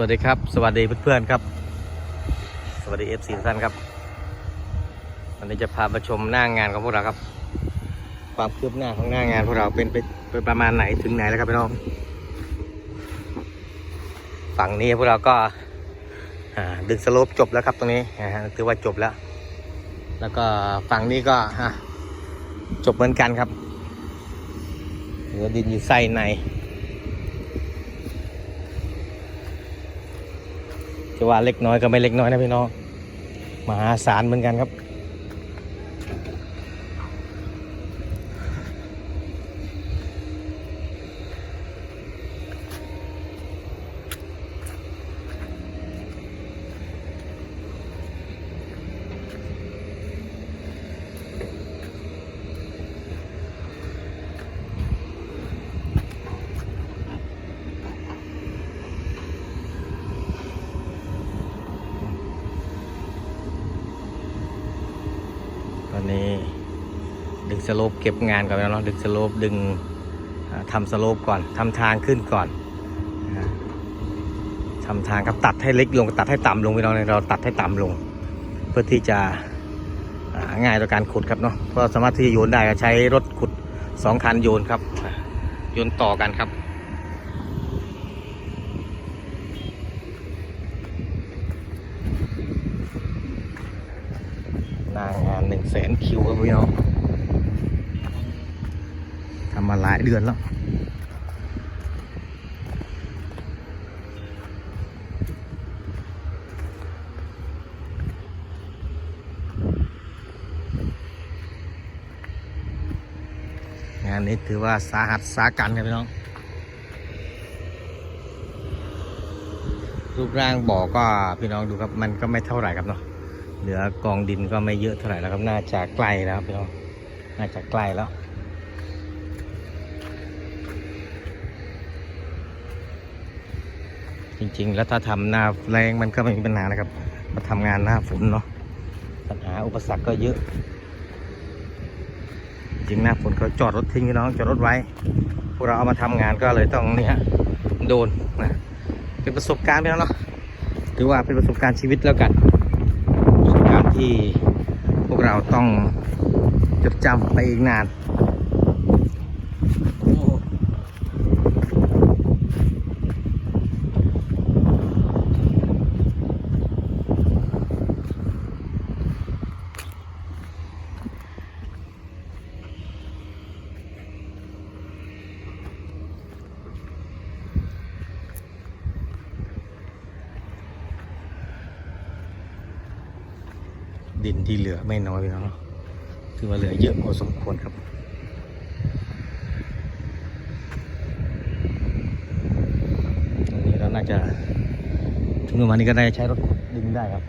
วัสดีครับ สวัสดีเพื่อนๆครับ สวัสดีเอฟซีท่านครับ วันนี้จะพามาชมหน้างานของพวกเราครับ ความคืบหน้าของหน้างานพวกเราเป็นไปเป็นประมาณไหนถึงไหนแล้วครับพี่น้อง ฝั่งนี้พวกเราก็ดึงสโลปจบแล้วครับตรงนี้ถือว่าจบแล้ว แล้วก็ฝั่งนี้ก็จบเหมือนกันครับเหลือดินอยู่ไส้ใน จะว่าเล็กน้อยก็ไม่เล็กน้อยนะพี่น้องมหาศาลเหมือนกันครับ ตอนนี้ดึง สโลปเก็บงานก่อนแล้วเนาะดึงสโลปดึงอ่าทำสโลปก่อนทำทางขึ้นก่อนทำทางครับตัดให้เล็กลงตัดให้ต่ำลงพี่น้องเราตัดให้ต่ำลง เพื่อที่จะง่ายต่อการขุดครับเนาะเพราะสามารถที่จะโยนได้ก็ใช้รถขุดสองคันโยนครับโยนต่อกันครับหน้างานหนึ่งแสนคิวครับพี่น้องำมาหลายเดือนแล้วงานนี้ถือว่าสาหัสสากันครับพี่น้อง รูปร่างบ่อก็พี่น้องดูครับมันก็ไม่เท่าไหร่ครับเนาะเหลือกองดินก็ไม่เยอะเท่าไหร่แล้วครับน่าจะใกล้แล้วครับพี่น้องน่าจะใกล้แล้ว จริง ๆ แล้วถ้าทำหน้าแรงมันก็ไม่มีปัญหานะครับมาทำงานหน้าฝนเนาะปัญหาอุปสรรคก็เยอะ จริงหน้าฝนเขาจอดรถทิ้งน้องจอดรถไว้ พวกเราเอามาทำงานก็เลยต้องนี่ฮะโดนนะเป็นประสบการณ์ไปแล้วเนาะถือว่าเป็นประสบการณ์ชีวิตแล้วกันประสบการณ์ที่พวกเราต้องจดจำไปอีกนาน ดินที่เหลือไม่น้อยพี่น้องถือว่าเหลือเยอะพอสมควรครับตรงนี้เราน่าจะถึงประมาณนี้ก็ได้ใช้รถขุดดึงได้ครับ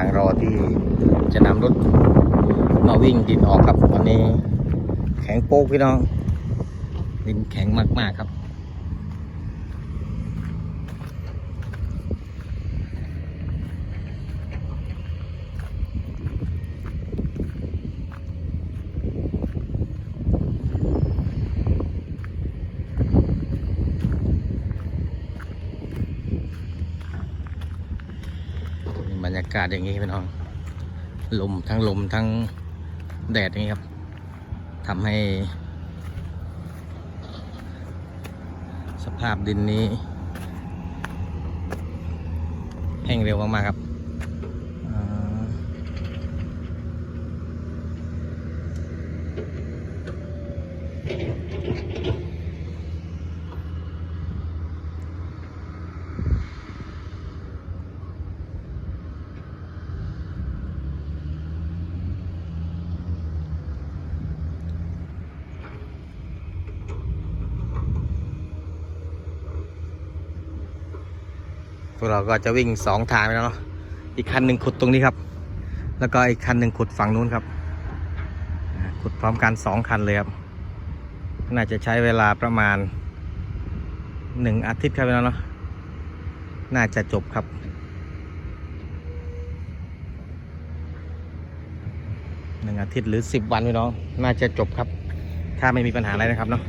างรอที่จะนำรถมาวิ่งดินออกครับตอนนี้ แข็งโป๊กพี่น้อง ดินแข็งมากๆครับ บรรยากาศอย่างนี้พี่น้อง ลมทั้งลมทั้งแดดอย่างนี้ครับทำให้ สภาพดินนี้ แห้งเร็วมากๆครับ พวกเราก็จะวิ่งสองทางไปแล้วเนาะอีกคันหนึ่งขุดตรงนี้ครับ แล้วก็อีกคันหนึ่งขุดฝั่งนู้นครับ ขุดพร้อมกันสองคันเลยครับน่าจะใช้เวลาประมาณหนึ่งอาทิตย์ครับพี่น้องเนาะน่าจะจบครับหนึ่งอาทิตย์หรือสิบวันพี่น้อง น่าจะจบครับ ถ้าไม่มีปัญหาอะไรนะครับเนาะ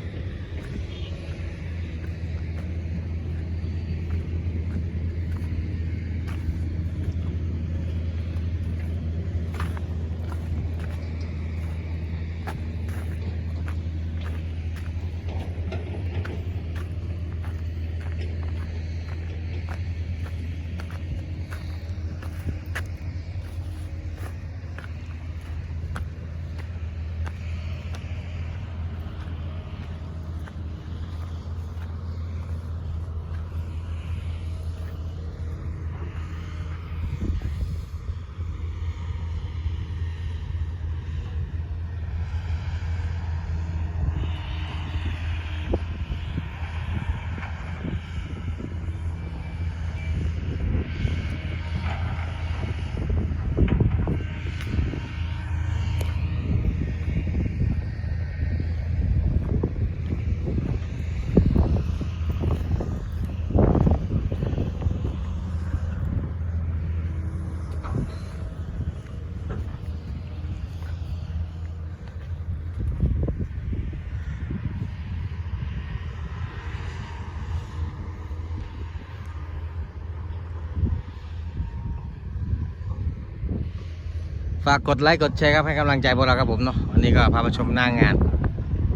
ฝากกดไลค์กดแชร์ครับให้กำลังใจพวกเราครับผมเนาะวันนี้ก็พามาชมหน้างาน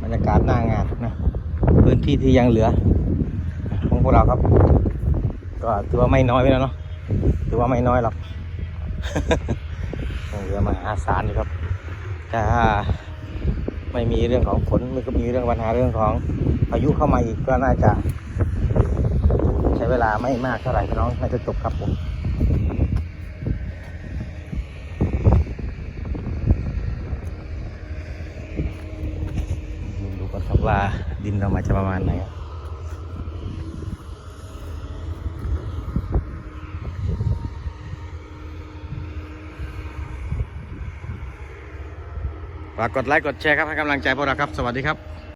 บรรยากาศหน้างานนะพื้นที่ที่ยังเหลือ ของพวกเราครับ ก็ถือว่าไม่น้อยไปแล้วเนาะถือว่าไม่น้อยหรอกเหลือมหาศาลอยู่ครับถ้าไม่มีเรื่องของฝนไม่ก็มีเรื่องปัญหาเรื่องของพายุเข้ามาอีกก็น่าจะ ใช้เวลาไม่มากเท่าไหร่พี่น้องน่าจะจบครับผม ดูก่อนครับ ว่าดินเรามาจะประมาณไหนฝากกดไลค์กดแชร์ครับให้กำลังใจพวกเราครับ สวัสดีครับ